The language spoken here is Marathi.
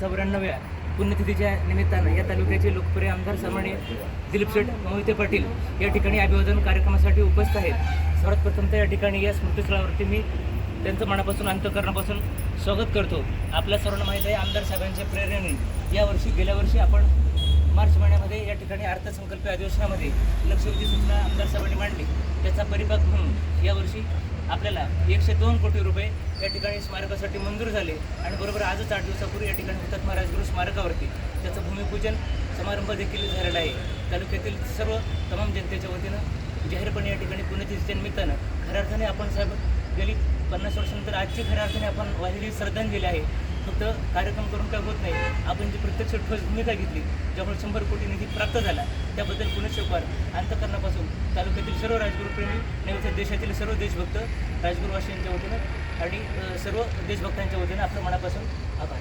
चौऱ्याण्णव्या पुण्यतिथीच्या निमित्तानं या तालुक्याचे लोकप्रिय आमदार सन्माननीय दिलीप शेठ मोहिते पाटील या ठिकाणी अभिवादन कार्यक्रमासाठी उपस्थित आहेत. सर्वात प्रथमतः या ठिकाणी या स्मृतीस्थळावरती मी त्यांचं मनापासून अंतकरणापासून स्वागत करतो. आपल्या सर्वांना माहीत आहे आमदार साहेबांच्या प्रेरणेने यावर्षी गेल्या वर्षी आपण मार्च महिन्यामध्ये या ठिकाणी अर्थसंकल्पीय अधिवेशनामध्ये लक्षवेधी सूचना आमदार साहेबांनी मांडली. त्याचा परिपाक म्हणून यावर्षी आपल्याला एकशे दोन कोटी रुपये या ठिकाणी स्मारकासाठी मंजूर झाले आणि बरोबर आजच आठ दिवसापूर्वी या ठिकाणी हुतात्मा राजगुरू स्मारकावरती त्याचं भूमिपूजन समारंभ देखील झालेला आहे. तालुक्यातील सर्व तमाम जनतेच्या वतीनं जाहीरपणे या ठिकाणी पुण्यतिथीच्या निमित्तानं खऱ्या अर्थाने आपण साहेब गेली पन्नास वर्षानंतर आजची खऱ्या अर्थाने आपण वाहिली श्रद्धांजली आहे. फक्त कार्यक्रम करून काय होत नाही. आपण जी प्रत्यक्ष ठोस भूमिका घेतली ज्यामुळे शंभर कोटी निधी प्राप्त झाला त्याबद्दल पुनश्चोकार अंतकरणापासून तालुक्यातील सर्व राजगुरुप्रेमी नव्हे देशातील सर्व देशभक्त राजगुरुवासियांच्या वतीनं आणि सर्व देशभक्तांच्या वतीनं आपल्या मनापासून आभार.